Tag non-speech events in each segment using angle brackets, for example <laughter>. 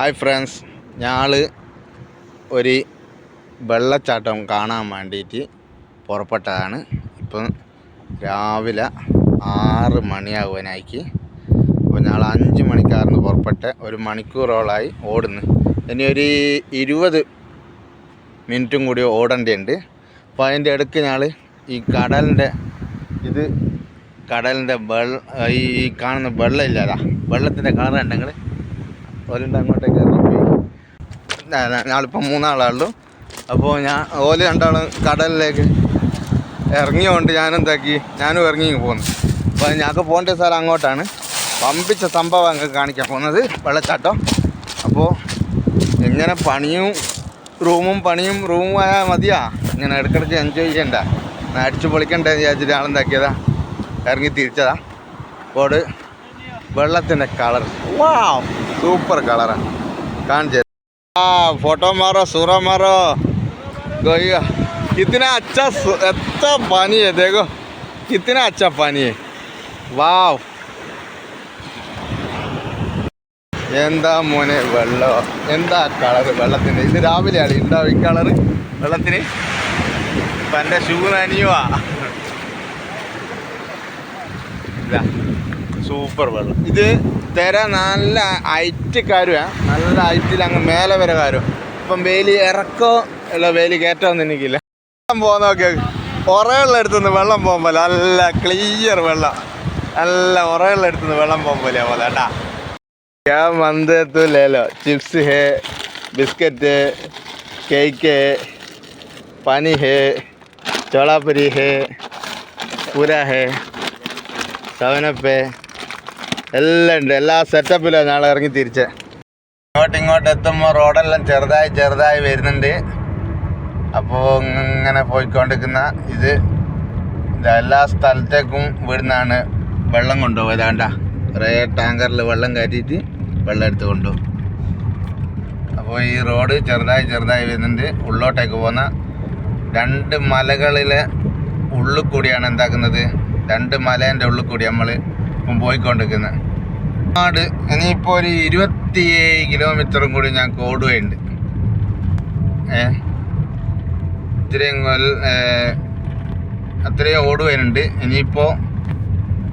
Hi friends ഞങ്ങൾ ഒരു വെള്ളച്ചാട്ടം കാണാൻ വേണ്ടിയിട്ട് പുറപ്പെട്ടതാണ്. ഇപ്പം രാവിലെ ആറ് മണിയാകുവാനായിക്ക്. അപ്പോൾ ഞങ്ങൾ അഞ്ച് മണിക്കാർന്ന് പുറപ്പെട്ട് ഒരു മണിക്കൂറോളായി ഓടുന്നു. ഇനി ഒരു ഇരുപത് മിനിറ്റും കൂടി ഓടേണ്ടതുണ്ട്. അപ്പോൾ അതിന്റെ ഇടയ്ക്ക് ഞങ്ങൾ ഈ കടലിന്റെ ഇത് കടലിന്റെ വെള്ള ഈ കാണുന്ന വെള്ളം ഇല്ലാതാ വെള്ളത്തിന്റെ കളർ ഉണ്ടെങ്കിൽ ഓലുണ്ട് അങ്ങോട്ടേക്ക് ഇറങ്ങിപ്പോയി ഞാളിപ്പോൾ മൂന്നാളുള്ളൂ അപ്പോൾ ഞാൻ ഓൽ രണ്ടാളും കടലിലേക്ക് ഇറങ്ങിയോണ്ട് ഞാൻ എന്താക്കി ഞാനും ഇറങ്ങി പോകുന്നു അപ്പോൾ ഞങ്ങൾക്ക് പോകേണ്ട സ്ഥലം അങ്ങോട്ടാണ്. പമ്പിച്ച സംഭവം അങ്ങ് കാണിക്കാൻ പോകുന്നത് വെള്ളച്ചാട്ടം. അപ്പോൾ എങ്ങനെ പണിയും റൂമും പണിയും റൂമും ആയാൽ മതിയാ. ഇങ്ങനെ ഇടയ്ക്കിടയ്ക്ക് എൻജോയ് ചെയ്യണ്ട. അടിച്ച് പൊളിക്കണ്ടേ വിചാരിച്ചിട്ട് ആളെന്താക്കിയതാ ഇറങ്ങി തിരിച്ചതാ. അപ്പോൾ വെള്ളത്തിന്റെ കളർ വാ സൂപ്പർ കളറാണ് കാണിച്ചു ആ ഫോട്ടോ മാറോ സൂറ മാറോ गोइया कितना अच्छा सु- अच्छा पानी है देखो कितना अच्छा पानी है वाव എന്താ മോനെ വെള്ളം എന്താ കളറ് വെള്ളത്തിന് ഇത് രാവിലെയാണ് ഉണ്ടാവും ഈ കളറ് വെള്ളത്തിന് ഇപ്പം എൻ്റെ ഷൂ നനിയുവാ ഇതാ സൂപ്പർ വെള്ളം. ഇത് തിര നല്ല ഹൈറ്റ് കാര്യമാണ് നല്ല ഹൈറ്റിൽ അങ്ങ് മേലെ വരെ കാര്യം ഇപ്പം വേലി ഇറക്കോ? അല്ല വേലി കയറ്റമൊന്നും എനിക്കില്ല. വെള്ളം പോകാൻ നോക്കിയാൽ ഉറയുള്ള അടുത്തുനിന്ന് വെള്ളം പോകുമ്പോൾ നല്ല ക്ലിയർ വെള്ളം. നല്ല ഉറയുള്ള അടുത്തുനിന്ന് വെള്ളം പോകുമ്പോൾ പോലെ കേട്ടാ. ഞാൻ മന്ദത്തു ലേലോ ചിപ്സ് ഹേ ബിസ്ക്കറ്റ് കേക്ക് പനി ഹേ ചോളാപുരി ഹേ പൂര ഹേ സെവനപ്പ് എല്ലാം ഉണ്ട്. എല്ലാ സെറ്റപ്പിലാണ് നാളെ ഇറങ്ങി തിരിച്ച്. ഇങ്ങോട്ട് ഇങ്ങോട്ട് എത്തുമ്പോൾ റോഡെല്ലാം ചെറുതായി ചെറുതായി വരുന്നുണ്ട്. അപ്പോൾ ഇങ്ങനെ പോയിക്കൊണ്ടിരിക്കുന്ന ഇത് എല്ലാ സ്ഥലത്തേക്കും ഇവിടുന്നാണ് വെള്ളം കൊണ്ടുപോകുക. ഏതാണ്ട കുറേ ടാങ്കറിൽ വെള്ളം കയറ്റിയിട്ട് വെള്ളം എടുത്ത് കൊണ്ടുപോകും. അപ്പോൾ ഈ റോഡ് ചെറുതായി ചെറുതായി വരുന്നുണ്ട്. ഉള്ളോട്ടേക്ക് പോകുന്ന രണ്ട് മലകളിലെ ഉള്ളിൽ കൂടിയാണ് എന്താക്കുന്നത്. രണ്ട് മലേന്റെ ഉള്ളിൽ കൂടി നമ്മൾ പോയിക്കൊണ്ടിരിക്കുന്നത്. നാട്. ഇനിയിപ്പോൾ ഒരു ഇരുപത്തിയേഴ് കിലോമീറ്ററും കൂടി ഞാൻ കോടുകയുണ്ട് ഏ? ഏ, അത്രയും ഓടുവാനുണ്ട് ഇനിയിപ്പോൾ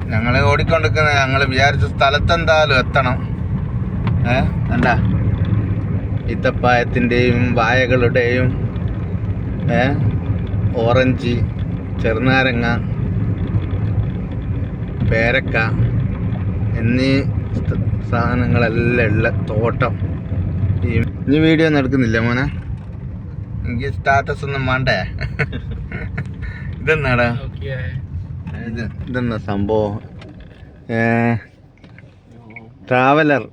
ഞങ്ങൾ ഓടിക്കൊണ്ടിരിക്കുന്ന ഞങ്ങൾ വിചാരിച്ച സ്ഥലത്തെന്തായാലും എത്തണം. ഏ? എന്താ ഈത്തപ്പായത്തിന്റെയും വായകളുടെയും ഏ? ഓറഞ്ച് ചെറുനാരങ്ങ പേരക്ക എന്നീ സാധനങ്ങളെല്ലാം ഉള്ള തോട്ടം. ഈ ഇനി വീഡിയോ ഒന്നും എടുക്കുന്നില്ല മോനെ? എനിക്ക് സ്റ്റാറ്റസ് ഒന്നും വേണ്ടേ? <laughs> ഇതെന്നാടാ? ഇത് ഇതെന്നാ സംഭവം? ട്രാവലർ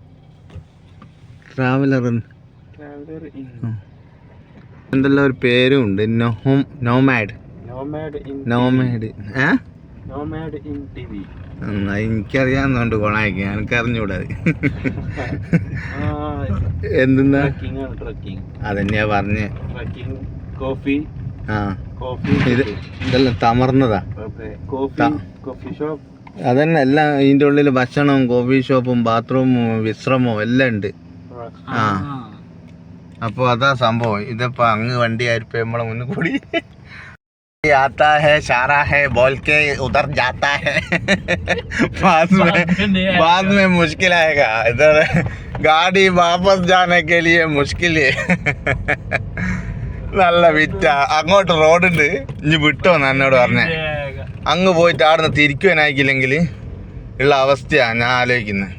ട്രാവലർ എന്തെല്ലാം ഒരു പേരും ഉണ്ട്. നോമാഡ്. നോമാഡ് നോമാഡ് ഏ? നോമാഡ് ഇൻ ടി അത് എനിക്കറിയാവുന്നതുകൊണ്ട് കൊണായിക്കും എനിക്ക് അറിഞ്ഞൂടാ അത്. Ah, എന്തെന്നാ അതെന്നെയാ പറഞ്ഞ്. കോഫി. ആ. കോഫി. ഇത് ഇതെല്ലാം തമർന്നതാ. Coffee shop. അതന്നെ എല്ലാം ഇതിന്റെ ഉള്ളിൽ ഭക്ഷണവും കോഫി ഷോപ്പും ബാത്റൂമും വിശ്രമവും എല്ലാം ഉണ്ട്. ആ. അപ്പോൾ അതാ സംഭവം. ഇതിപ്പോൾ അങ്ങ് വണ്ടി ആയിരിക്കും നമ്മളെ മുന്നിൽ കൂടി. आता है शारा है बोल के उधर जाता है <laughs> बाद में बाद में मुश्किल आएगा इधर गाड़ी वापस जाने के लिए मुश्किल है <laughs> നല്ല വിറ്റ അങ്ങോട്ട് റോഡുണ്ട് ഇനി വിട്ടോന്ന് എന്നോട് പറഞ്ഞേ അങ്ങ് പോയിട്ട് അവിടുന്ന് തിരിക്കുവാനായിക്കില്ലെങ്കിൽ ഉള്ള അവസ്ഥയാണ് ഞാൻ ആലോചിക്കുന്നത്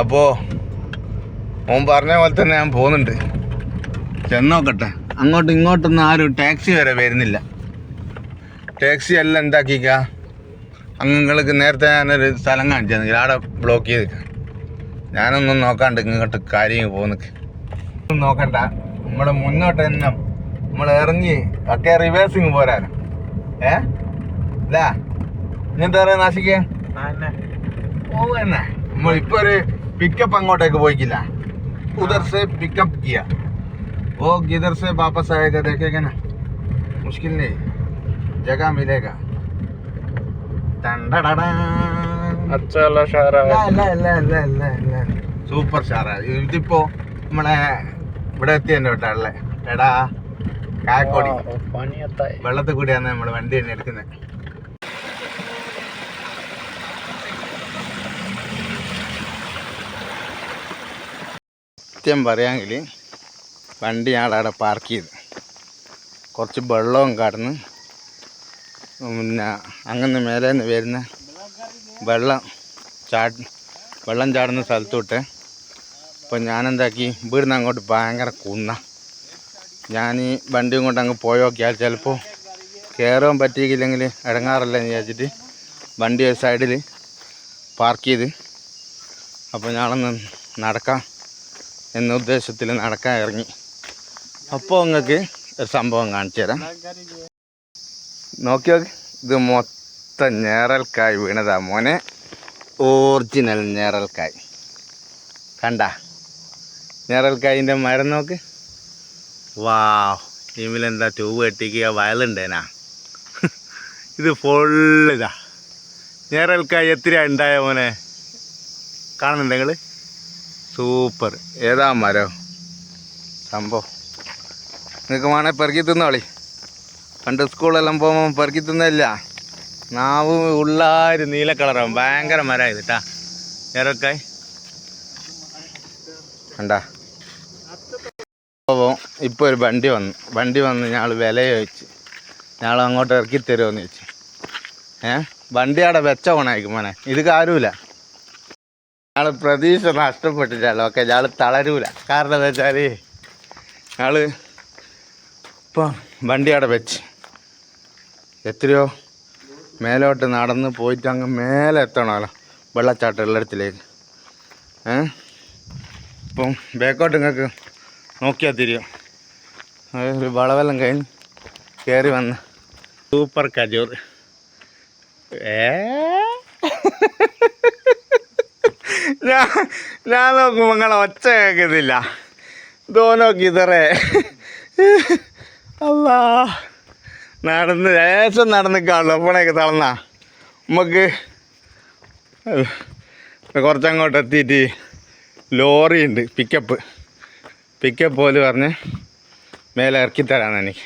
അപ്പോൾ ഓൻ പറഞ്ഞ പോലെ തന്നെ ഞാൻ പോകുന്നുണ്ട് ചെന്നോക്കട്ടെ അങ്ങോട്ടും ഇങ്ങോട്ടൊന്നും ആരും ടാക്സി വരെ വരുന്നില്ല ടാക്സി എല്ലാം എന്താക്കിക്ക അങ്ങങ്ങൾക്ക് നേരത്തെ ഞാനൊരു സ്ഥലം കാണിച്ചു തന്നെങ്കിൽ അവിടെ ബ്ലോക്ക് ചെയ്ത് ഞാനൊന്നും നോക്കാണ്ട് ഇങ്ങോട്ട് കാര്യം പോകുന്നു നോക്കണ്ട നമ്മള് മുന്നോട്ട് തന്നെ നമ്മൾ ഇറങ്ങി ഒക്കെ റിവേഴ്സിങ് പോരാനോ ഏ ഇല്ല ഇനി എന്താ പറയുക നാശിക്കേ ഓ തന്നെ നമ്മൾ ഇപ്പൊ ഒരു പിക്കപ്പ് അങ്ങോട്ടേക്ക് പോയിക്കില്ല उधर से पिकअप किया वो किधर से वापस आएगा देखेगा ना मुश्किल नहीं जगह मिलेगा टंडडडा। अच्छा ला शारा ला ला ला ला ला ला സൂപ്പർ ഷാറാ ഇതിപ്പോ നമ്മളെ ഇവിടെ എത്തിയല്ലോ കേട്ടോ ഉള്ളെ എടാ കായക്കോടി വെള്ളത്തിൽ കൂടിയാണ് നമ്മൾ വണ്ടി തന്നെ എടുക്കുന്നത് സത്യം പറയാമെങ്കിൽ വണ്ടി ഞാളവിടെ പാർക്ക് ചെയ്ത് കുറച്ച് വെള്ളവും കടന്ന് പിന്നെ അങ്ങനെ മേലെ നിന്ന് വരുന്ന വെള്ളം ചാ വെള്ളം ചാടുന്ന സ്ഥലത്തോട്ട് അപ്പോൾ ഞാനെന്താക്കി ഇവിടുന്ന് അങ്ങോട്ട് ഭയങ്കര കുന്ന. ഞാൻ ഈ വണ്ടിയും കൊണ്ട് അങ്ങ് പോയോക്കിയാൽ ചിലപ്പോൾ കയറാൻ പറ്റിയില്ലെങ്കിൽ ഇടങ്ങാറില്ല എന്ന് വിചാരിച്ചിട്ട് വണ്ടി ഒരു സൈഡിൽ പാർക്ക് ചെയ്ത് അപ്പോൾ ഞാളൊന്ന് നടക്കാം എന്ന ഉദ്ദേശത്തിൽ നടക്കാൻ ഇറങ്ങി. അപ്പോൾ നിങ്ങൾക്ക് ഒരു സംഭവം കാണിച്ചു തരാം. നോക്കി നോക്ക് ഇത് മൊത്തം ഞേറൽക്കായ് വീണതാ മോനെ. ഒറിജിനൽ ഞേറൽക്കായ് കണ്ട? ഞേറൽക്കായിന്റെ മരം നോക്ക്. വാ ഇമിലെന്താ ട്യൂബ് കെട്ടിക്കുക? വയലുണ്ടേനാ. <laughs> ഇത് ഫുള്ളിതാ ഞേറൽക്കായ് എത്ര ഉണ്ടായ മോനെ? കാണുന്നുണ്ട് നിങ്ങൾ സൂപ്പർ ഏതാ മരം? സംഭവം. നിങ്ങൾക്ക് വേണേൽ പെറുക്കി തിന്നോളി. പണ്ട് സ്കൂളെല്ലാം പോകുമ്പോൾ പെറുക്കി തിന്നില്ല നാവ് ഉള്ളാര് നീല കളറാവും. ഭയങ്കര മരമായത് കേട്ടാ ഏറൊക്കായി കണ്ടാ. പോവും ഇപ്പോൾ ഒരു വണ്ടി വന്നു വണ്ടി വന്ന് ഞങ്ങൾ വില ചോദിച്ചു. ഞങ്ങൾ അങ്ങോട്ട് ഇറക്കി തരുമോയെന്ന് ചോദിച്ചു. ഏ? വണ്ടി അവിടെ വെച്ച ഓണായിരിക്കും മോനെ. ഇത് കാര്യമില്ല ഞങ്ങൾ പ്രതീക്ഷ നഷ്ടപ്പെട്ടിട്ടല്ലോ? ഓക്കെ ഞങ്ങൾ തളരൂല. കാരണം എന്താ വെച്ചാൽ ഞങ്ങൾ ഇപ്പം വണ്ടി അവിടെ വെച്ച്. എത്രയോ മേലോട്ട് നടന്ന് പോയിട്ട് അങ്ങ് മേലെ എത്തണമല്ലോ വെള്ളച്ചാട്ടം ഉള്ളിടത്തിലേക്ക്. ഏ? ഇപ്പം ബേക്കോട്ട് നിങ്ങൾക്ക് നോക്കിയാൽ തിരിയും. ഒരു വളവെല്ലാം കഴിഞ്ഞ് കയറി വന്ന്. സൂപ്പർ കജൂർ. ഏ? <laughs> ഞാൻ ഞാൻ നോക്കുമ്പോൾ നിങ്ങളെ ഒച്ച കേൾക്കുന്നില്ല. ദോ നോക്കി ഇതറേ. <laughs> അല്ലാ. നടന്ന് ലേശം നടന്ന് കാണുള്ളൂ അപ്പോഴേക്ക് തളർന്ന. നമുക്ക് കുറച്ചങ്ങോട്ട് എത്തിയിട്ട് ലോറി ഉണ്ട് പിക്കപ്പ് പിക്കപ്പ് പോലെ പറഞ്ഞ് മേലെ ഇറക്കി എനിക്ക്.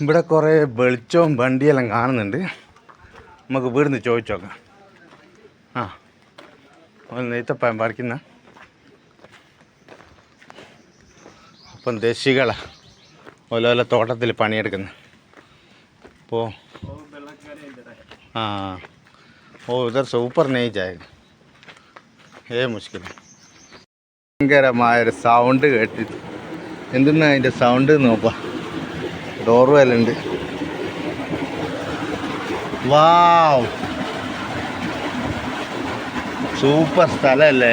ഇവിടെ കുറേ വെളിച്ചവും വണ്ടിയെല്ലാം കാണുന്നുണ്ട്. നമുക്ക് വീടിന്ന് ചോദിച്ചു നോക്കാം. ആ ഒന്ന് നെയ്ത്തപ്പായം പറിക്കുന്ന. അപ്പം ദേശികളാ. ഓല ഓല തോട്ടത്തിൽ പണിയെടുക്കുന്നത് അപ്പോൾ ആ. ഓ ഇതർ സൂപ്പർ നെയ്ച്ചായിരുന്നു ഏ മുഷ്കിൽ ഭയങ്കരമായൊരു സൗണ്ട് കേട്ടിട്ട് എന്തെന്നാ അതിന്റെ സൗണ്ട് നോക്കാം. ഡോർവെല്ലുണ്ട് വാവ്. സൂപ്പർ സ്ഥലമല്ലേ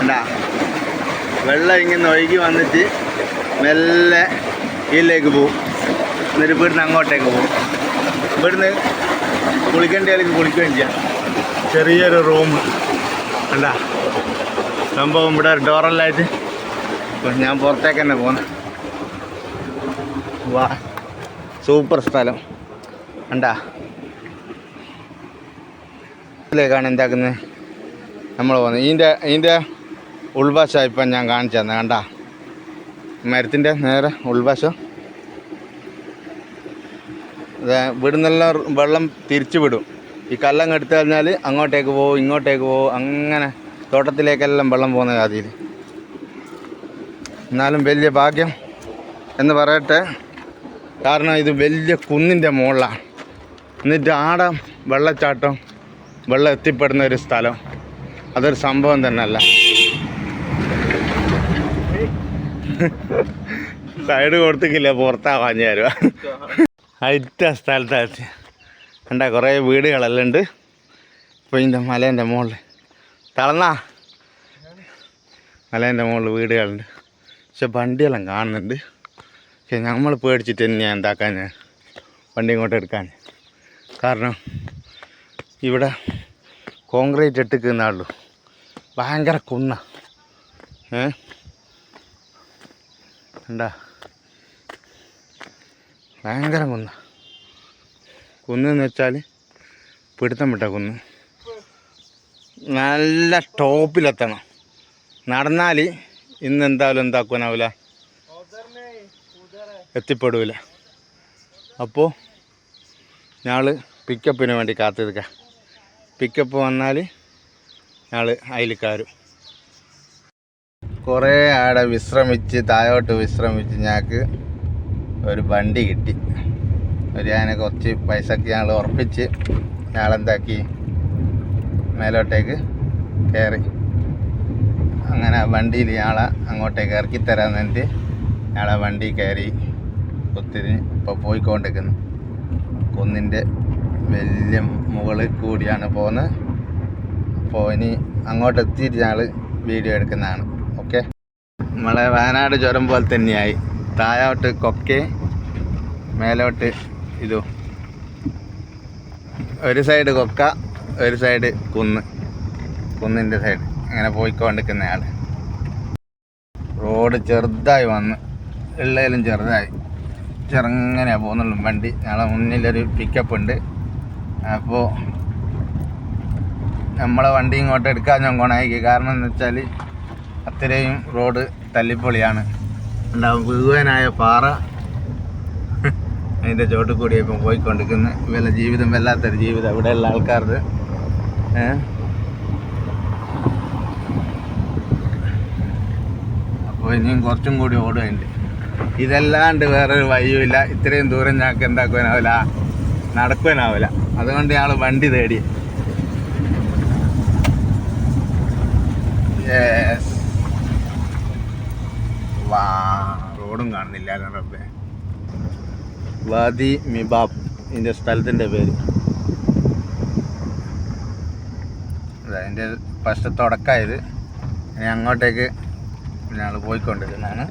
എന്താ? വെള്ളം ഇങ്ങനെ ഒഴുകി വന്നിട്ട് മെല്ലെ ഇതിലേക്ക് പോവും. എന്നിട്ട് ഇവിടുന്ന് അങ്ങോട്ടേക്ക് പോവും. ഇവിടുന്ന് കുളിക്കേണ്ടതിലേക്ക് കുളിക്കുകയും ചെയ്യാം. ചെറിയൊരു റൂം. അല്ല സംഭവം ഇവിടെ ഡോറല്ലായിട്ട് ഇപ്പം ഞാൻ പുറത്തേക്ക് തന്നെ പോകുന്നു വാ. സൂപ്പർ സ്ഥലം. കണ്ടാ? ഇതിലേക്കാണ് എന്താക്കുന്നത്? നമ്മൾ പോകുന്നത്. ഇതിന്റെ ഇതിന്റെ ഉൾവശം ഇപ്പം ഞാൻ കാണിച്ചു തന്നെ കണ്ട? മരത്തിന്റെ നേരെ ഉൾവശം. ഇവിടുന്നെല്ലാം വെള്ളം തിരിച്ചു വിടും. ഈ കല്ലങ്ങ് എടുത്തു കഴിഞ്ഞാൽ അങ്ങോട്ടേക്ക് പോകും ഇങ്ങോട്ടേക്ക് പോകും അങ്ങനെ തോട്ടത്തിലേക്കെല്ലാം വെള്ളം പോകുന്ന ജാതിയിൽ. എന്നാലും വലിയ ഭാഗ്യം എന്ന് പറയട്ടെ. കാരണം ഇത് വലിയ കുന്നിന്റെ മുകളിലാണ്. എന്നിട്ട് ആടെ വെള്ളച്ചാട്ടം വെള്ളം എത്തിപ്പെടുന്ന ഒരു സ്ഥലം. അതൊരു സംഭവം തന്നെയല്ല. സൈഡ് കൊടുത്തിക്കില്ല പുറത്താ വാഞ്ഞു തരുക. സ്ഥലത്ത് എന്താ കുറേ വീടുകളെല്ലാം ഉണ്ട്. ഇപ്പോൾ ഇതിന്റെ മലേന്റെ മുകളിൽ തളന്നാ മലേന്റെ മുകളിൽ വീടുകളുണ്ട്. പക്ഷെ വണ്ടിയെല്ലാം കാണുന്നുണ്ട്. പക്ഷെ നമ്മൾ പേടിച്ചിട്ട് തന്നെ ഞാൻ എന്താക്കാൻ? വണ്ടി ഇങ്ങോട്ട് എടുക്കാൻ. കാരണം ഇവിടെ കോൺക്രീറ്റ് ഇട്ടിക്കുന്ന ആളു ഭയങ്കര കുന്ന. ഏ? കണ്ടാ. ഭയങ്കര കുന്ന. കുന്നെന്ന് വെച്ചാൽ പിടുത്തം വിട്ട കുന്ന്. നല്ല ടോപ്പിലെത്തണം. നടന്നാൽ ഇന്ന് എന്തായാലും എന്താക്കാനാവില്ല എത്തിപ്പെടില്ല അപ്പോൾ ഞങ്ങൾ പിക്കപ്പിന് വേണ്ടി കാത്തിരിക്കാം. പിക്കപ്പ് വന്നാൽ ഞങ്ങൾ അതിൽ കയറും കുറേ ആടെ വിശ്രമിച്ച് താഴോട്ട് വിശ്രമിച്ച് ഞങ്ങൾക്ക് ഒരു വണ്ടി കിട്ടി. ഒരു അതിനെ കുറച്ച് പൈസക്ക് ഞങ്ങൾ ഉറപ്പിച്ച് ഞങ്ങളെന്താക്കി? മേലോട്ടേക്ക് കയറി അങ്ങനെ വണ്ടിയിൽ ഞങ്ങളെ അങ്ങോട്ടേക്ക് ഇറക്കി തരാൻ വേണ്ടി ഞങ്ങളെ വണ്ടി കയറി ഒത്തിരി ഇപ്പോൾ പോയിക്കൊണ്ടിരിക്കുന്നു. കുന്നിന്റെ വലിയ മുകളിൽ കൂടിയാണ് പോകുന്നത്. അപ്പോൾ ഇനി അങ്ങോട്ട് എത്തിയിട്ട് ഞങ്ങൾ വീഡിയോ എടുക്കുന്നതാണ്. നമ്മളെ വയനാട് ചുരം പോലെ തന്നെയായി. താഴോട്ട് കൊക്കെ മേലോട്ട് ഇതു. ഒരു സൈഡ് കൊക്ക ഒരു സൈഡ് കുന്ന്. കുന്നിന്റെ സൈഡ് അങ്ങനെ പോയിക്കൊണ്ടിരിക്കുന്ന ആൾ റോഡ് ചെറുതായി വന്ന്. ഉള്ളതിലും ചെറുതായി. ചെറുങ്ങനെയാണ് പോകുന്നുള്ളൂ വണ്ടി. ഞങ്ങളെ മുന്നിലൊരു പിക്കപ്പ് ഉണ്ട്. അപ്പോൾ നമ്മളെ വണ്ടി ഇങ്ങോട്ട് എടുക്കാൻ ഞാൻ കൊണായിക്ക്. കാരണം എന്ന് വെച്ചാൽ അത്രയും റോഡ് തല്ലിപ്പൊളിയാണ്. ഉണ്ടാവും. മുഴുവനായ പാറ അതിന്റെ ചോട്ടിൽ കൂടി ഇപ്പം പോയിക്കൊണ്ടിരിക്കുന്നത് വല്ല ജീവിതം വല്ലാത്തൊരു ജീവിതം. ഇവിടെയുള്ള ആൾക്കാർക്ക് ഏ? അപ്പോൾ ഇനിയും കുറച്ചും കൂടി ഓടുകയുണ്ട്. ഇതല്ലാണ്ട് വേറൊരു വഴിയുമില്ല. ഇത്രയും ദൂരം ഞങ്ങൾക്ക് എന്താക്കുവാനാവില്ല. നടക്കുവാനാവില്ല. അതുകൊണ്ട് ഞങ്ങൾ വണ്ടി തേടി. യെസ് വാ റോഡും കാണുന്നില്ല റബ്ബേ. വാദി മിബാബ് ഇതിന്റെ സ്ഥലത്തിന്റെ പേര്. അതിന്റെ ഫസ്റ്റ് തുടക്കമായത് ഇനി അങ്ങോട്ടേക്ക് ഞങ്ങൾ പോയിക്കൊണ്ടിരുന്നതാണ്.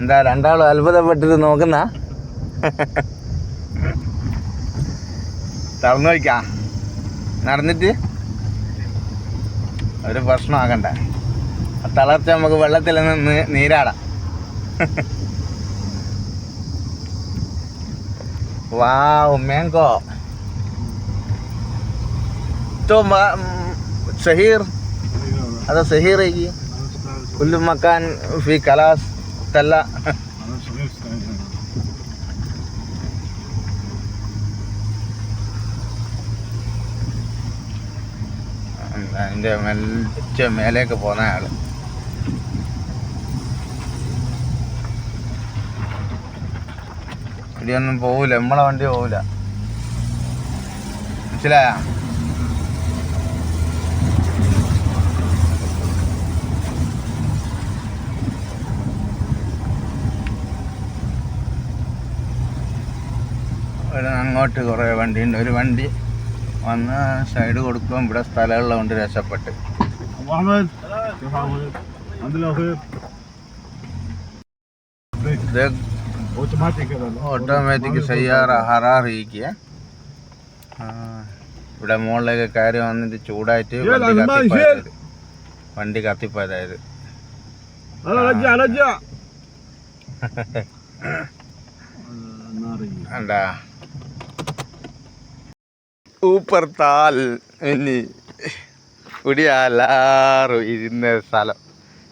എന്താ രണ്ടാളും അത്ഭുതപ്പെട്ടിട്ട് നോക്കുന്ന? തളർന്നു വയ്ക്കാ നടന്നിട്ട് ഒരു പ്രശ്നമാകണ്ട. തളർച്ച നമുക്ക് വെള്ളത്തിൽ നിന്ന് നീരാടാം واو مانجو تو ما شهير هذا شهير يجي كل مكان في كلاس تلا അതിൻ്റെ മെല്ലെ മേലേക്ക് പോകുന്ന ആള് ഇടിയൊന്നും പോവില്ല നമ്മളെ വണ്ടി പോവില്ല മനസ്സിലായ? അങ്ങോട്ട് കുറേ വണ്ടിയുണ്ട്. ഒരു വണ്ടി വന്ന് സൈഡ് കൊടുക്കും ഇവിടെ സ്ഥലമുള്ളത് കൊണ്ട് രക്ഷപ്പെട്ട് ഇത് ഓട്ടോമാറ്റിക് സയ്യാറ ഹറാറിയിക്കുക ഇവിടെ മുകളിലേക്ക് കയറി വന്നിട്ട് ചൂടായിട്ട് വണ്ടി കത്തിപ്പോയതായത്. <laughs> അണ്ടാ. ഇനി ഇവിടെയാ ഇരുന്ന സ്ഥലം.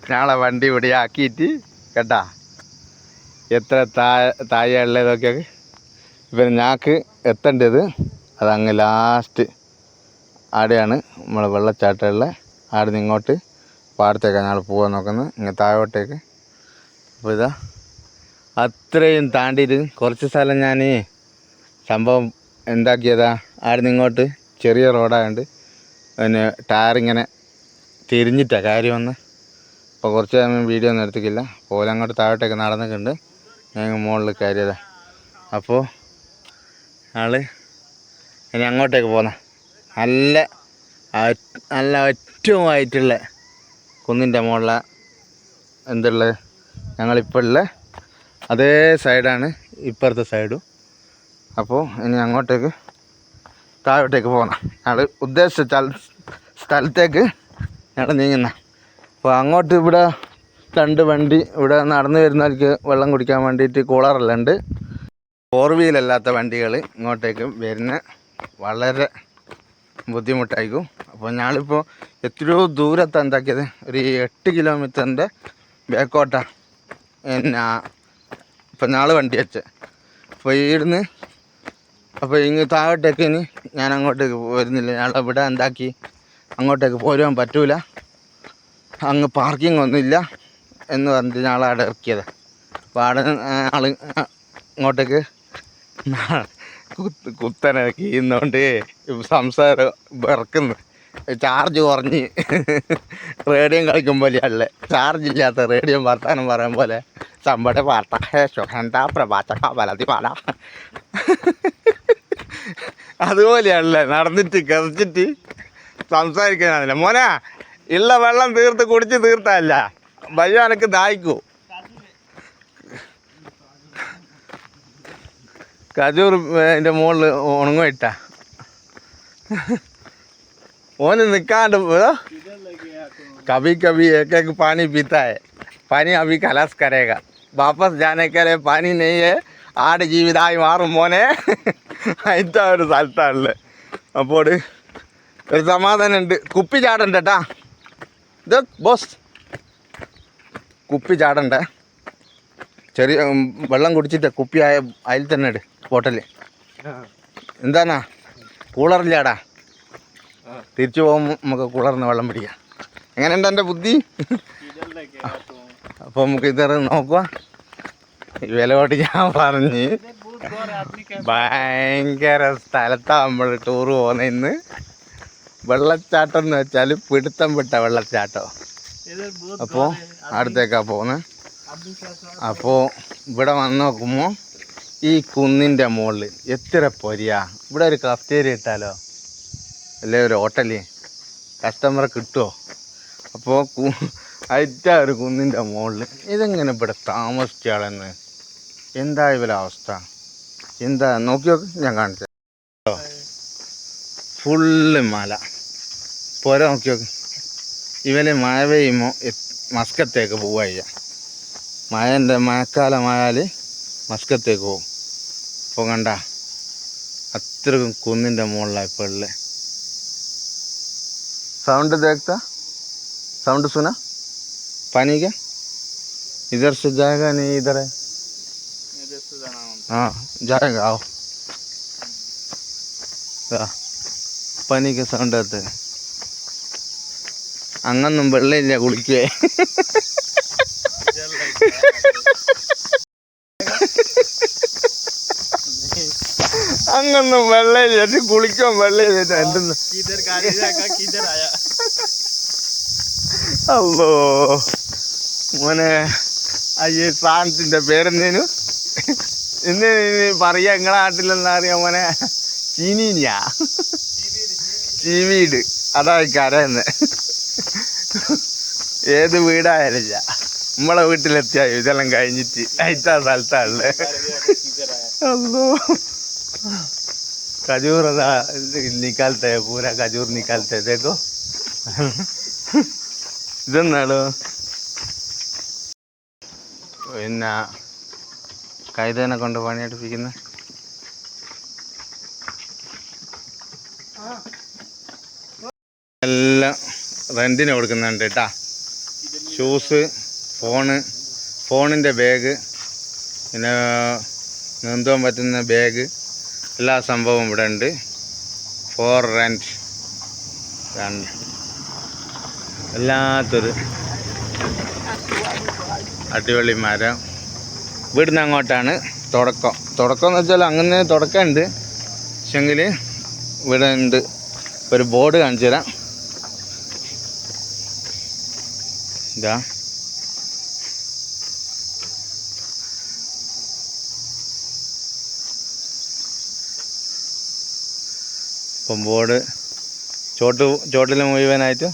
ഞങ്ങളെ വണ്ടി ഇവിടെ ആക്കിയിട്ട് കേട്ടാ. എത്ര താഴെ താഴെ ഉള്ളതൊക്കെ ഇപ്പം ഞങ്ങൾക്ക് എത്തേണ്ടത് അതങ്ങ് ലാസ്റ്റ് ആടെയാണ്. നമ്മളെ വെള്ളച്ചാട്ടമുള്ള ആടെ നിന്ന് ഇങ്ങോട്ട് പാടത്തേക്കാണ് ഞങ്ങൾ പോകാൻ നോക്കുന്നത്. ഇങ്ങനെ താഴോട്ടേക്ക്. അപ്പോൾ ഇതാ. അത്രയും താണ്ടിയിട്ട് കുറച്ച് സ്ഥലം ഞാൻ സംഭവം എന്താക്കിയതാ? ആടെ നിന്ന് ഇങ്ങോട്ട് ചെറിയ റോഡായതുകൊണ്ട് പിന്നെ ടയറിങ്ങനെ തിരിഞ്ഞിട്ടാണ് കാര്യം വന്ന്. അപ്പോൾ കുറച്ച് സമയം വീഡിയോ ഒന്നും എടുത്തിക്കില്ല പോലെ അങ്ങോട്ട് താഴോട്ടേക്ക് നടന്നിട്ടുണ്ട്. ഞാൻ മുകളിൽ കയറിയതാ. അപ്പോൾ ആൾ ഇനി അങ്ങോട്ടേക്ക് പോന്ന. നല്ല നല്ല ഏറ്റവും ആയിട്ടുള്ള കുന്നിന്റെ മുകളിലെ എന്തുള്ളത് ഞങ്ങളിപ്പോൾ ഉള്ള. അതേ സൈഡാണ് ഇപ്പുറത്തെ സൈഡും. അപ്പോൾ ഇനി അങ്ങോട്ടേക്ക് താഴോട്ടേക്ക് പോകണം ഞങ്ങൾ ഉദ്ദേശിച്ച സ്ഥലത്തേക്ക് ഞങ്ങൾ നീങ്ങുന്ന. അപ്പോൾ അങ്ങോട്ട് ഇവിടെ രണ്ട് വണ്ടി ഇവിടെ നടന്നു വരുന്നവർക്ക് വെള്ളം കുടിക്കാൻ വേണ്ടിയിട്ട് കൂളറെല്ലാം ഉണ്ട്. ഫോർ വീലല്ലാത്ത വണ്ടികൾ ഇങ്ങോട്ടേക്ക് വരുന്ന വളരെ ബുദ്ധിമുട്ടായിരിക്കും. അപ്പോൾ ഞാനിപ്പോൾ എത്രയോ ദൂരത്ത് എന്താക്കിയത്? ഒരു എട്ട് കിലോമീറ്ററിന്റെ ബേക്കോട്ട എന്നാ ഇപ്പം നാളെ വണ്ടി വെച്ച്. അപ്പോൾ ഇവിടുന്ന് അപ്പോൾ ഇങ്ങ് താഴോട്ടേക്ക് ഇനി ഞാൻ അങ്ങോട്ടേക്ക് വരുന്നില്ല. ഞാൻ ഇവിടെ എന്താക്കി അങ്ങോട്ടേക്ക് പോരുവാൻ പറ്റൂല. അങ്ങ് പാർക്കിംഗ് ഒന്നുമില്ല. എന്ന് പറഞ്ഞിട്ട് ഞങ്ങൾ അവിടെ ഇറക്കിയത്. അപ്പോൾ അവിടെ ആൾ ഇങ്ങോട്ടേക്ക്. കുത്തനൊക്കെ ഇന്നുകൊണ്ട് സംസാരം വിറക്കുന്നു. ചാർജ് കുറഞ്ഞ്. റേഡിയം കളിക്കും അല്ല? ചാർജ് ഇല്ലാത്ത റേഡിയം വർത്താനം പറയാൻ പോലെ സമ്പടെ വാർത്ത. ശുഹന്ത പ്രഭാചക വലതി പാല അതുപോലെയാണല്ലേ നടന്നിട്ട് കിതച്ചിട്ട് സംസാരിക്കാനാണല്ലേ മോനെ ഉള്ള വെള്ളം തീർത്ത് കുടിച്ച് തീർത്തല്ല భయ్యా అనకు దాయికు കജൂർ എന്റെ മുകളിൽ ഉണങ്ങും ഇട്ട ഓന് നിൽക്കാണ്ട് കവി കവി ഏക്കേക്ക് പാനി പീത്തായ. പാനി അവി കലാസ് കരേക വാപ്പസ് ജാനേക്കരെ പാനി നെയ്യ് ആട് ജീവിതമായി മാറും മോനെ. അതിന്റെ ഒരു സ്ഥലത്താണല്ലേ അപ്പോട് ഒരു സമാധാനമുണ്ട് കുപ്പി ചാടണ്ട കേട്ടാ ഇത് ബോസ്. കുപ്പി ചാടണ്ട? ചെറിയ വെള്ളം കുടിച്ചിട്ട് കുപ്പി ആയ അതിൽ തന്നെ ഇട് ബോട്ടൽ എന്താന്നാ? കൂളറില്ലാടാ തിരിച്ചു പോകുമ്പോൾ നമുക്ക് കൂളറിന് വെള്ളം പിടിക്കാം. എങ്ങനെയുണ്ട് എന്റെ ബുദ്ധി? അപ്പോൾ നമുക്ക് ഇത് നോക്കുക വില വിലയോട്ട് ഞാൻ പറഞ്ഞ്. ഭയങ്കര സ്ഥലത്താണ് നമ്മൾ ടൂറ് പോകുന്ന ഇന്ന്. വെള്ളച്ചാട്ടം എന്ന് വെച്ചാൽ പിടുത്തം വിട്ട വെള്ളച്ചാട്ടം. അപ്പോൾ അടുത്തേക്കാണ് പോകുന്നത് അപ്പോൾ ഇവിടെ വന്ന് നോക്കുമ്പോൾ ഈ കുന്നിന്റെ മുകളിൽ എത്ര പൊരിയാ. ഇവിടെ ഒരു കഫ്റ്റേരി ഇട്ടാലോ? അല്ലേ ഒരു ഹോട്ടൽ കസ്റ്റമറെ കിട്ടുമോ അപ്പോൾ കു അയറ്റ ഒരു കുന്നിന്റെ മുകളിൽ ഇതെങ്ങനെ ഇവിടെ താമസിച്ചാളെന്ന്? എന്താ ഇവരെ അവസ്ഥ? എന്താ? നോക്കി നോക്ക് ഞാൻ കാണിച്ചു ഫുള്ള് മല. പോരാ നോക്കി നോക്ക്. ഇവന് മഴ പെയ്യുമ്പോൾ മസ്കത്തേക്ക് പോവുക ചെയ്യാം മഴന്റെ മഴക്കാലമായാൽ മസ്കത്തേക്ക് പോകും അപ്പോൾ കണ്ട അത്രക്കും കുന്നിന്റെ മുകളിലാണ് ഇപ്പോൾ സൗണ്ട് ദേഖ്ത സൗണ്ട് സുന? പനിക ഇധർ സെ ജായക നീ ഇധർ ആ ജായക ആവോ. പനിക്ക് സൗണ്ട് അത്തേ അങ്ങൊന്നും വെള്ളമില്ല കുളിക്കേ അങ്ങൊന്നും വെള്ളമില്ല. കുളിക്കാൻ വെള്ളമില്ല എന്തെന്ന്. അല്ലോ മോനെ അയ്യ സാധനത്തിന്റെ പേരെന്തേനു? എന്തേനു പറയാ നിങ്ങളെ നാട്ടിലെന്താ അറിയാം മോനെ? ചീനീനിയാ. ചീവീട്. അതായിക്കാരെന്ന് ഏത് വീടായാലില്ല നമ്മളെ വീട്ടിലെത്തിയാ ഇതെല്ലാം കഴിഞ്ഞിട്ട് അയച്ചാ സ്ഥലത്താണല്ലേ അല്ലോ खजूर निकालते हैं पूरा खजूर निकालते हैं देखो ഇതെന്നാടോ പിന്നെ കൈതേനെ കൊണ്ട് പണിയെടുപ്പിക്കുന്ന എല്ലാം റെന്റിന് കൊടുക്കുന്നുണ്ട് കേട്ടാ ഷൂസ് ഫോണ് ഫോണിന്റെ ബാഗ് പിന്നെ നീന്തുവാൻ പറ്റുന്ന ബാഗ് എല്ലാ സംഭവവും ഇവിടെ ഉണ്ട്. ഫോർ റെന്റ് എല്ലാത്തൊരു അടിപൊളി മരം. ഇവിടുന്ന് അങ്ങോട്ടാണ് തുടക്കം. തുടക്കം എന്ന് വെച്ചാൽ അങ്ങനെ തുടക്കമുണ്ട്. പക്ഷെങ്കിൽ ഇവിടെ ഉണ്ട്. ഒരു ബോർഡ് കാണിച്ചു തരാം ഇതാ ബോർഡ് ചോട്ട് ചോട്ടിൽ മുഴുവനായിട്ട്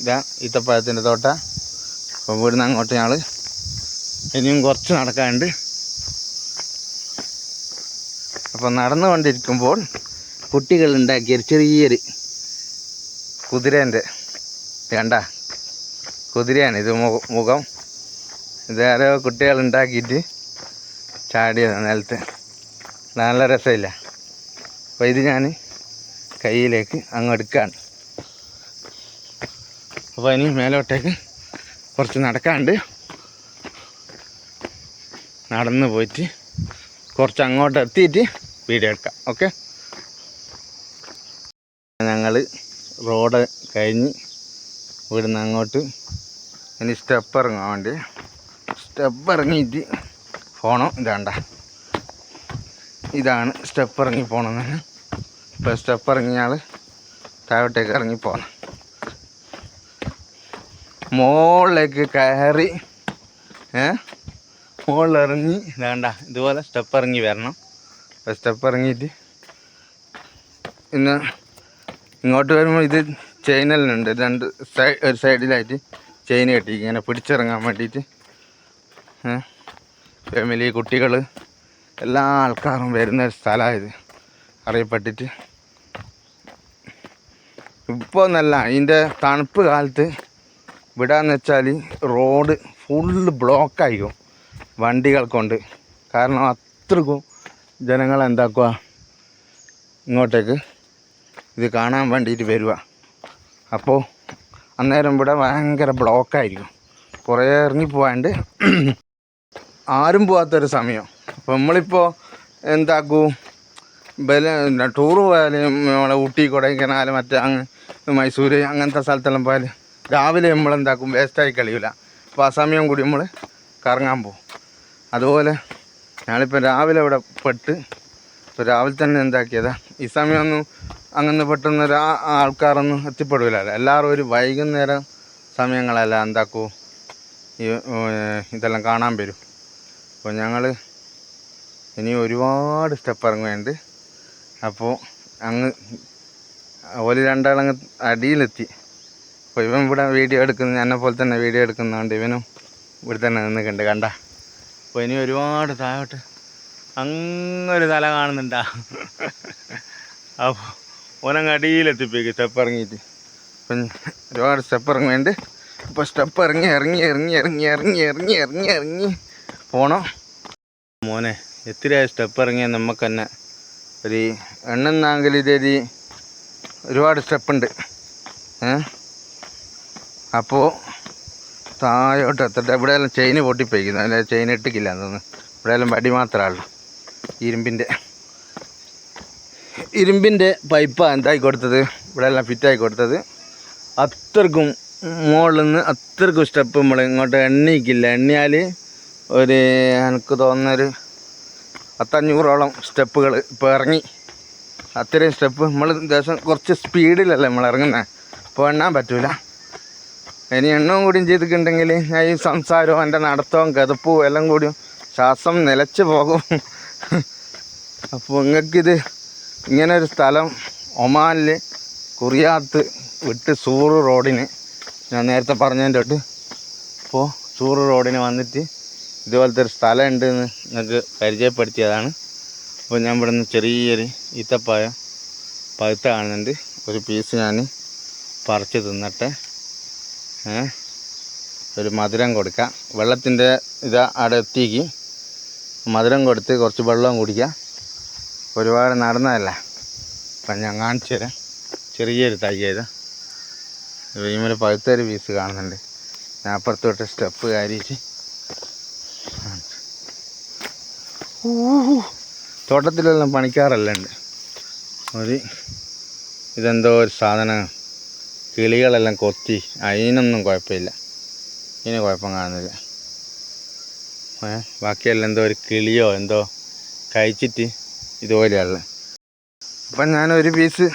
ഇതാ ഈത്തപ്പഴത്തിന്റെ തോട്ട. അപ്പം നിന്ന് അങ്ങോട്ട് ഞങ്ങൾ ഇനിയും കുറച്ച് നടക്കാനുണ്ട്. അപ്പം നടന്നുകൊണ്ടിരിക്കുമ്പോൾ ഒരു ചെറിയൊരു കുതിരേന്റെ കണ്ട? കുതിരയാണ്. ഇത് മുഖം. ഇതേറെ കുട്ടികൾ ഉണ്ടാക്കിയിട്ട് ചാടിയത് നിലത്ത്. നല്ല രസമില്ല. അപ്പോൾ ഇത് ഞാൻ കയ്യിലേക്ക് അങ്ങ് എടുക്കാണ്. അപ്പോൾ ഇനി മേലോട്ടേക്ക് കുറച്ച് നടക്കാണ്ട് നടന്ന് പോയിട്ട് കുറച്ച് അങ്ങോട്ട് എത്തിയിട്ട് വീഡിയോ എടുക്കാം. ഓക്കെ? ഞങ്ങൾ റോഡ് കഴിഞ്ഞ് ഇവിടുന്ന് അങ്ങോട്ട് ഇനി സ്റ്റെപ്പ് ഇറങ്ങാൻ വേണ്ടി. സ്റ്റെപ്പ് ഇറങ്ങിയിട്ട് പോകണം ഇതാണ്ട. ഇതാണ് സ്റ്റെപ്പ് ഇറങ്ങി പോകണമെന്ന് ഇപ്പോൾ സ്റ്റെപ്പ് ഇറങ്ങിയാൽ താഴോട്ടേക്ക് ഇറങ്ങി പോകണം മുകളിലേക്ക് കയറി ഏ? മുകളിലിറങ്ങി വേണ്ട ഇതുപോലെ സ്റ്റെപ്പ് ഇറങ്ങി വരണം. സ്റ്റെപ്പ് ഇറങ്ങിയിട്ട് പിന്നെ ഇങ്ങോട്ട് വരുമ്പോൾ ഇത് ചെയിനലിനുണ്ട് രണ്ട് സൈഡ് ഒരു സൈഡിലായിട്ട് ചെയിൻ കെട്ടി ഇങ്ങനെ പിടിച്ചിറങ്ങാൻ വേണ്ടിയിട്ട്. ഫാമിലി കുട്ടികൾ എല്ലാ ആൾക്കാരും വരുന്ന ഒരു സ്ഥലമായത്. അറിയപ്പെട്ടിട്ട്. ഇപ്പോൾ എന്നല്ല ഇതിന്റെ തണുപ്പ് കാലത്ത് വിടാന്ന് വെച്ചാൽ റോഡ് ഫുള്ള് ബ്ലോക്കായിരിക്കും വണ്ടികൾ കൊണ്ട്. കാരണം അത്രക്കും ജനങ്ങൾ എന്താക്കുക? ഇങ്ങോട്ടേക്ക് ഇത് കാണാൻ വേണ്ടിയിട്ട് വരിക. അപ്പോൾ അന്നേരം ഇവിടെ ഭയങ്കര ബ്ലോക്കായിരിക്കും. കുറേ ഇറങ്ങി പോകാണ്ട് ആരും പോകാത്തൊരു സമയം. അപ്പോൾ നമ്മളിപ്പോൾ എന്താക്കൂ ബല ടൂറ് പോയാൽ നമ്മളെ ഊട്ടി കൊടൈക്കനാൽ മറ്റേ അങ്ങ് മൈസൂർ അങ്ങനത്തെ സ്ഥലത്തെല്ലാം പോയാൽ രാവിലെ നമ്മൾ എന്താക്കും വേസ്റ്റായി കളിയില്ല അപ്പോൾ ആ സമയം കൂടി നമ്മൾ കറങ്ങാൻ പോകും അതുപോലെ ഞാനിപ്പോൾ രാവിലെ ഇവിടെ പെട്ട് ഇപ്പോൾ രാവിലെ തന്നെ എന്താക്കിയതാ? ഈ സമയമൊന്നും അങ്ങനെ പെട്ടെന്ന് ഒരു ആൾക്കാരൊന്നും എത്തിപ്പെടില്ല എല്ലാവരും ഒരു വൈകുന്നേരം സമയങ്ങളെല്ലാം എന്താക്കൂ? ഈ ഇതെല്ലാം കാണാൻ വരും. അപ്പോൾ ഞങ്ങൾ ഇനി ഒരുപാട് സ്റ്റെപ്പ് ഇറങ്ങുന്നുണ്ട് അപ്പോൾ അങ്ങ് ഓൽ രണ്ടാളങ്ങ് അടിയിലെത്തി. അപ്പോൾ ഇവൻ ഇവിടെ വീഡിയോ എടുക്കുന്ന എന്നെ പോലെ തന്നെ വീഡിയോ എടുക്കുന്നതുകൊണ്ട് ഇവനും ഇവിടെ തന്നെ നിന്നിട്ടുണ്ട് കണ്ട? അപ്പോൾ ഇനി ഒരുപാട് താഴോട്ട് അങ്ങൊരു തല കാണുന്നുണ്ടോ. അപ്പോൾ ഓനങ്ങ് അടിയിലെത്തിപ്പോയി സ്റ്റെപ്പ് ഇറങ്ങിയിട്ട് അപ്പം ഒരുപാട് സ്റ്റെപ്പ് ഇറങ്ങുന്നുണ്ട് അപ്പോൾ സ്റ്റെപ്പ് ഇറങ്ങി ഇറങ്ങി ഇറങ്ങി ഇറങ്ങി ഇറങ്ങി ഇറങ്ങി ഇറങ്ങി ഇറങ്ങി പോണം. മോനെ എത്ര സ്റ്റെപ്പ് ഇറങ്ങിയാൽ നമുക്ക് തന്നെ ഒരു എണ്ണെന്നാങ്കിൽ ഇതൊരു ഒരുപാട് സ്റ്റെപ്പുണ്ട്. ഏ? അപ്പോൾ താഴോട്ട് എത്തട്ടെ. ഇവിടെയെല്ലാം ചെയിൻ പൊട്ടിപ്പോയിക്കുന്നു. അല്ലെ ചെയിൻ ഇട്ടിക്കില്ല തോന്നുന്നു. ഇവിടെയെല്ലാം വടി മാത്രമേ ഉള്ളൂ. ഇരുമ്പിന്റെ. ഇരുമ്പിന്റെ പൈപ്പാണ് എന്തായി കൊടുത്തത്? ഇവിടെ എല്ലാം ഫിറ്റായി കൊടുത്തത്. അത്രക്കും മുകളിൽ നിന്ന് അത്രക്കും സ്റ്റെപ്പ് നമ്മൾ ഇങ്ങോട്ട് എണ്ണിക്കില്ല. എണ്ണിയാൽ ഒരു എനിക്ക് തോന്നുന്നൊരു പത്തഞ്ഞൂറോളം സ്റ്റെപ്പുകൾ ഇപ്പോൾ ഇറങ്ങി. അത്രയും സ്റ്റെപ്പ് നമ്മൾ ദിവസം കുറച്ച് സ്പീഡിലല്ലേ നമ്മൾ ഇറങ്ങുന്നത് അപ്പോൾ എണ്ണാൻ പറ്റൂല. ഇനി എണ്ണവും കൂടിയും ചെയ്തിട്ടുണ്ടെങ്കിൽ ഞാൻ ഈ സംസാരവും എന്റെ നടത്തവും കിതപ്പും എല്ലാം കൂടിയും ശ്വാസം നിലച്ച് പോകും. അപ്പോൾ നിങ്ങൾക്കിത് ഇങ്ങനെ ഒരു സ്ഥലം ഒമാനിൽ കുറിയാത്ത് വിട്ട് സൂറ് റോഡിന്. ഞാൻ നേരത്തെ പറഞ്ഞതിന്റെ തൊട്ട് അപ്പോൾ സൂറ് റോഡിന് വന്നിട്ട് ഇതുപോലത്തെ ഒരു സ്ഥലം ഉണ്ടെന്ന് നിങ്ങൾക്ക് പരിചയപ്പെടുത്തിയതാണ്. അപ്പോൾ ഞാൻ ഇവിടെ നിന്ന് ചെറിയൊരു ഈത്തപ്പായ പഴുത്ത കാണുന്നുണ്ട്. ഒരു പീസ് ഞാൻ പറിച്ച് തിന്നട്ടെ. ഒരു മധുരം കൊടുക്കാം. വെള്ളത്തിന്റെ ഇത് അവിടെ എത്തിക്ക്. മധുരം കൊടുത്ത് കുറച്ച് വെള്ളം കുടിക്കാം. ഒരുപാട് നടന്നതല്ല. അപ്പം ഞാൻ കാണിച്ചു തരാം. ചെറിയൊരു തയ്യത് ഇവർ പഴുത്തൊരു പീസ് കാണുന്നുണ്ട്. ഞാൻ അപ്പുറത്തോട്ട് സ്റ്റെപ്പ് കയറിയിട്ട് തോട്ടത്തിലെല്ലാം പണിക്കാറെല്ലാം ഉണ്ട്. ഒരു ഇതെന്തോ ഒരു സാധനം. കിളികളെല്ലാം കൊത്തി. അതിനൊന്നും കുഴപ്പമില്ല. ഇതിന് കുഴപ്പം കാണുന്നില്ല. ബാക്കിയെല്ലാം എന്തോ ഒരു കിളിയോ എന്തോ കഴിച്ചിട്ട് ഇതുപോലെയുള്ള അപ്പം ഞാനൊരു പീസ്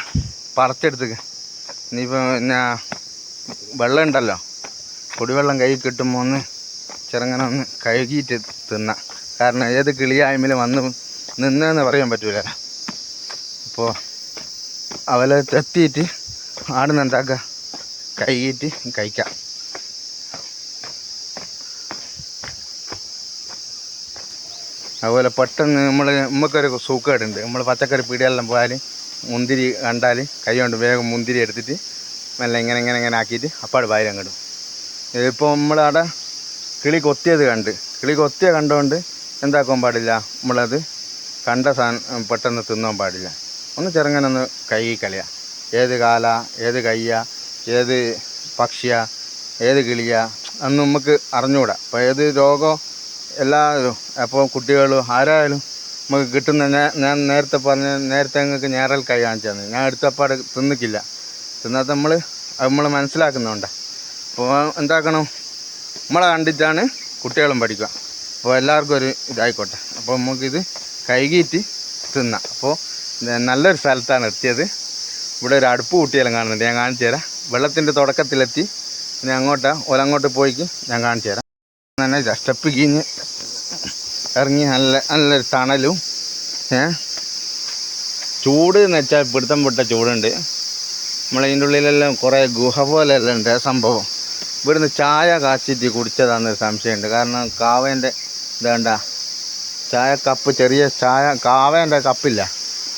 പറിച്ചെടുത്തേക്ക്. ഇനിയിപ്പോൾ പിന്നെ വെള്ളം ഉണ്ടല്ലോ കുടിവെള്ളം കൈ കിട്ടുമ്പോൾ ഒന്ന് ചെറുങ്ങനെ ഒന്ന് കഴുകിയിട്ട് തിന്നാം. കാരണം ഏത് കിളിയായ്മയിൽ വന്ന് നിന്നെന്ന് പറയാൻ പറ്റൂല. അപ്പോൾ അവലെ എത്തിയിട്ട് ആടുന്ന് എന്താക്കുക കഴുകിയിട്ട് കഴിക്കാം. അതുപോലെ പെട്ടെന്ന് നമ്മൾ നമുക്കൊരു സൂക്കേടുണ്ട് നമ്മൾ പച്ചക്കറി പീടികളിലും പോയാൽ മുന്തിരി കണ്ടാൽ കൈ കൊണ്ട് വേഗം മുന്തിരി എടുത്തിട്ട് മെല്ലെ ഇങ്ങനെ ഇങ്ങനെ ഇങ്ങനെ ആക്കിയിട്ട് അപ്പാട് വായിൽ കിടും ഇപ്പോൾ നമ്മളവിടെ കിളി കൊത്തിയത് കണ്ട്. കിളി കൊത്തിയ കണ്ടുകൊണ്ട് എന്താക്കാൻ പാടില്ല. നമ്മളത് കണ്ട സാധനം പെട്ടെന്ന് തിന്നാൻ പാടില്ല. ഒന്ന് ചെറുങ്ങനൊന്ന് കൈ കളിയാ. ഏത് കാല ഏത് കയ്യ ഏത് പക്ഷിയ ഏത് കിളിയ അന്ന് നമുക്ക് അറിഞ്ഞുകൂടാ അപ്പോൾ ഏത് രോഗം എല്ലാവരും അപ്പോൾ കുട്ടികളും ആരായാലും നമുക്ക് കിട്ടുന്ന ഞാൻ- നേരത്തെ പറഞ്ഞ നേരത്തെ നിങ്ങൾക്ക് ഞാറൽ കൈ കാണിച്ചു തന്നെ. ഞാൻ എടുത്തപ്പാട് തിന്നിക്കില്ല. തിന്നാത്ത നമ്മൾ നമ്മൾ മനസ്സിലാക്കുന്നുണ്ട്. അപ്പോൾ എന്താക്കണം? നമ്മളെ കണ്ടിട്ടാണ് കുട്ടികളും പഠിക്കുക. അപ്പോൾ എല്ലാവർക്കും ഒരു ഇതായിക്കോട്ടെ. അപ്പോൾ നമുക്കിത് കൈകീറ്റി തിന്നാം. അപ്പോൾ നല്ലൊരു സ്ഥലത്താണ് എത്തിയത്. ഇവിടെ ഒരു അടുപ്പ് കൂട്ടിയെല്ലാം കാണുന്നുണ്ട്. ഞാൻ കാണിച്ചു തരാം. വെള്ളത്തിന്റെ തുടക്കത്തിലെത്തി. ഞാൻ അങ്ങോട്ടാണ് ഒരങ്ങോട്ട് പോയിക്ക് ഞാൻ കാണിച്ചു തരാം. തന്നെ സ്റ്റെപ്പ് കീഞ്ഞ് ഇറങ്ങി നല്ല നല്ലൊരു തണലും ഏ? ചൂട് എന്ന് വെച്ചാൽ പിടുത്തം വിട്ട ചൂടുണ്ട്. നമ്മളതിന്റെ ഉള്ളിലെല്ലാം കുറേ ഗുഹ പോലെയെല്ലാം ഉണ്ട് ആ സംഭവം. ഇവിടുന്ന് ചായ കാച്ചിട്ട് കുടിച്ചതാണെന്നൊരു സംശയമുണ്ട്. കാരണം കാവേന്റെ ഇതാണ്ട ചായ കപ്പ് ചെറിയ ചായ കാവേന്റെ കപ്പില്ല.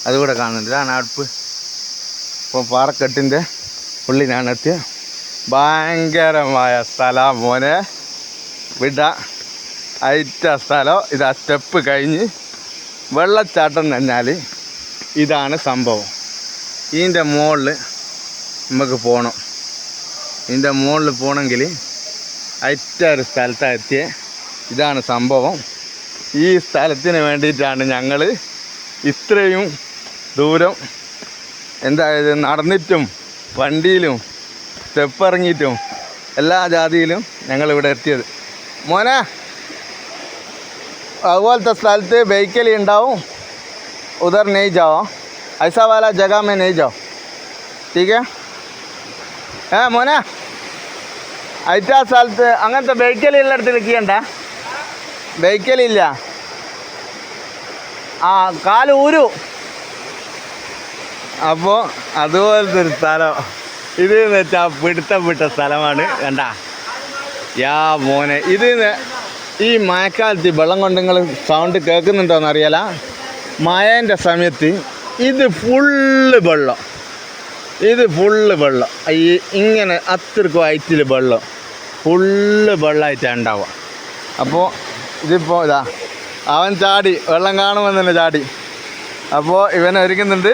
അതുകൂടെ കാണുന്നുണ്ട്. ഇതാണ് അടുപ്പ്. ഇപ്പോൾ പാറക്കെട്ടിന്റെ ഉള്ളിലാണ് എത്തിയ ഭയങ്കരമായ സ്ഥലം മോനെ. വിട. അയറ്റ സ്ഥലം ഇതാ സ്റ്റെപ്പ് കഴിഞ്ഞ് വെള്ളച്ചാട്ടം കഴിഞ്ഞാൽ ഇതാണ് സംഭവം. ഇതിന്റെ മുകളിൽ നമുക്ക് പോകണം ഇതിന്റെ മുകളിൽ പോകണമെങ്കിൽ അയറ്റ ഒരു സ്ഥലത്താണ് എത്തിയ ഇതാണ് സംഭവം. ഈ സ്ഥലത്തിന് വേണ്ടിയിട്ടാണ് ഞങ്ങൾ ഇത്രയും ദൂരം എന്തായത് നടന്നിട്ടും വണ്ടിയിലും സ്റ്റെപ്പ് ഇറങ്ങിയിട്ടും എല്ലാ ജാതിയിലും ഞങ്ങളിവിടെ എത്തിയത്. മോനെ അതുപോലത്തെ സ്ഥലത്ത് വെഹിക്കൽ ഉണ്ടാവും. उधर നെയ് जाओ ऐसा वाला जगह में नहीं जाओ ठीक है ഏ മോനെ അയറ്റാ സ്ഥലത്ത് അങ്ങനത്തെ ബൈക്കൽ ഉള്ളിടത്ത് നിൽക്കണ്ട ബൈക്കലില്ല ആ കാൽ ഊരു. അപ്പോൾ അതുപോലത്തെ ഒരു സ്ഥലം. ഇത് എന്ന് വെച്ചാൽ പിടുത്തം വിട്ട സ്ഥലമാണ്. കണ്ടാ? യാ മോനെ ഇത് ഈ മഴക്കാലത്ത് വെള്ളം കൊണ്ട് നിങ്ങൾ സൗണ്ട് കേൾക്കുന്നുണ്ടോയെന്ന് അറിയാല മഴേന്റെ സമയത്ത് ഇത് ഫുള്ള് വെള്ളം. ഇത് ഫുള്ള് വെള്ളം. ഈ ഇങ്ങനെ അത്രക്കും ഹൈറ്റിൽ വെള്ളം. ഫുള്ള് വെള്ളമായിട്ടാണ് ഉണ്ടാവുക. അപ്പോൾ ഇതിപ്പോൾ ഇതാ അവൻ ചാടി. വെള്ളം കാണുമെന്ന് തന്നെ ചാടി. അപ്പോൾ ഇവനെ ഒരുക്കുന്നുണ്ട്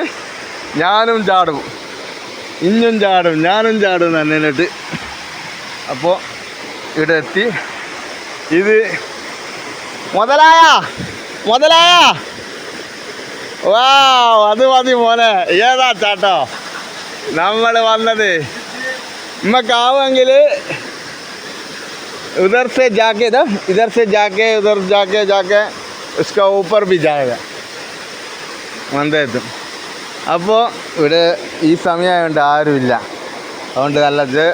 ഞാനും ചാടും. ഇഞ്ഞും ചാടും ഞാനും ചാടും എന്ന് തന്നെ അപ്പോൾ ഇവിടെ എത്തി ഇത് മുതലായ മുതലായ വാ അത് മതി മോനെ ഏതാ ചാട്ടോ നമ്മൾ വന്നത് നമ്മക്കാവുമെങ്കിൽ उधर से जाके इधर इधर से जाके उधर जाके जाके उसका ऊपर भी जाएगा വന്നെത്തും അപ്പോൾ ഇവിടെ ഈ സമയമായതുകൊണ്ട് ആരുമില്ല അതുകൊണ്ട് നല്ല ഇത്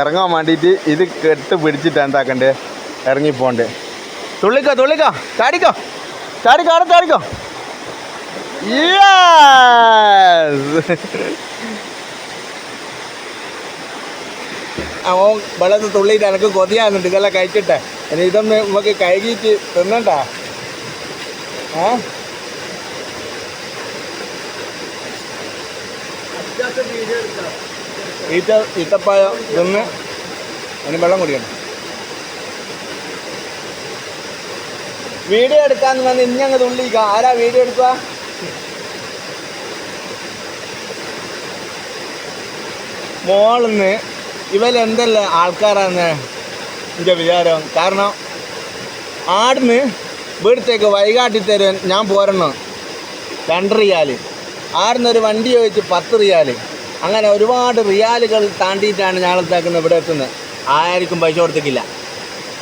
ഇറങ്ങാൻ വേണ്ടിയിട്ട് ഇത് കെട്ട് പിടിച്ചിട്ട് എന്താക്കണ്ടേ? ഇറങ്ങിപ്പോണ്ടേ. തുള്ളിക്കോ തുള്ളിക്കോ ചാടിക്കോ ചാടിക്കോ അവിടെ ചാടിക്കോ! അവൻ വെള്ളത്തിൽ തുള്ളിയിട്ട് എനിക്ക് കൊതിയാകുന്നുണ്ട്. ഇതെല്ലാം കഴിച്ചിട്ടെ. ഇനി ഇതൊന്ന് നമുക്ക് കഴുകിയിട്ട് തിന്നണ്ട? ഏ ഈറ്റ ഈത്തപ്പായ തിന്ന് അതിന് വെള്ളം കുടിക്കണം. വീഡിയോ എടുക്കാന്ന് വന്ന് ഇനി അങ്ങ് തുള്ളിക്ക ആരാ വീഡിയോ എടുക്കുക മോളിന്ന് ഇവൽ എന്തല്ല ആൾക്കാരാന്ന് എന്റെ വിചാരം. കാരണം ആടിന്ന് വീടത്തേക്ക് വൈകാട്ടി തരാൻ ഞാൻ പോരണം? രണ്ട് റിയാൽ ആടുന്നൊരു വണ്ടി ചോദിച്ച് പത്ത് റിയാൽ. അങ്ങനെ ഒരുപാട് റിയാലുകൾ താണ്ടിയിട്ടാണ് ഞങ്ങളെത്താക്കുന്നത് ഇവിടെ എത്തുന്നത്. ആർക്കും പൈസ കൊടുത്തിട്ടില്ല.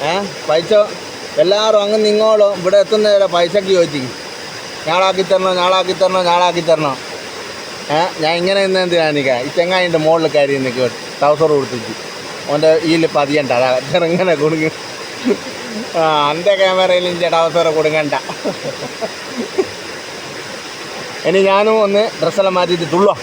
ഏ? പൈസ എല്ലാവരും അങ്ങ് നിങ്ങളോ ഇവിടെ എത്തുന്നവരെ പൈസക്ക് ചോദിച്ചു ഞാളാക്കി തരണോ? ഞാളാക്കി തരണോ? ഞാളാക്കി തരണോ? ഏ? ഞാൻ ഇങ്ങനെ നിന്ന് എന്ത് നിൽക്കുക ഈ ചെങ്ങായിന്റെ മുകളിൽ കയറി നിൽക്കുക ടൗസർ കൊടുത്തിട്ട് ഓന്റെ ഈൽ പതിയണ്ട. അതാ ഇങ്ങനെ കൊടുങ്ങി. ആ എന്റെ ക്യാമറയിൽ ഇന്റെ ടൗസർ കൊടുങ്ങണ്ട. ഇനി ഞാനും ഒന്ന് ഡ്രസ്സെല്ലാം മാറ്റിയിട്ട് തുള്ളോ.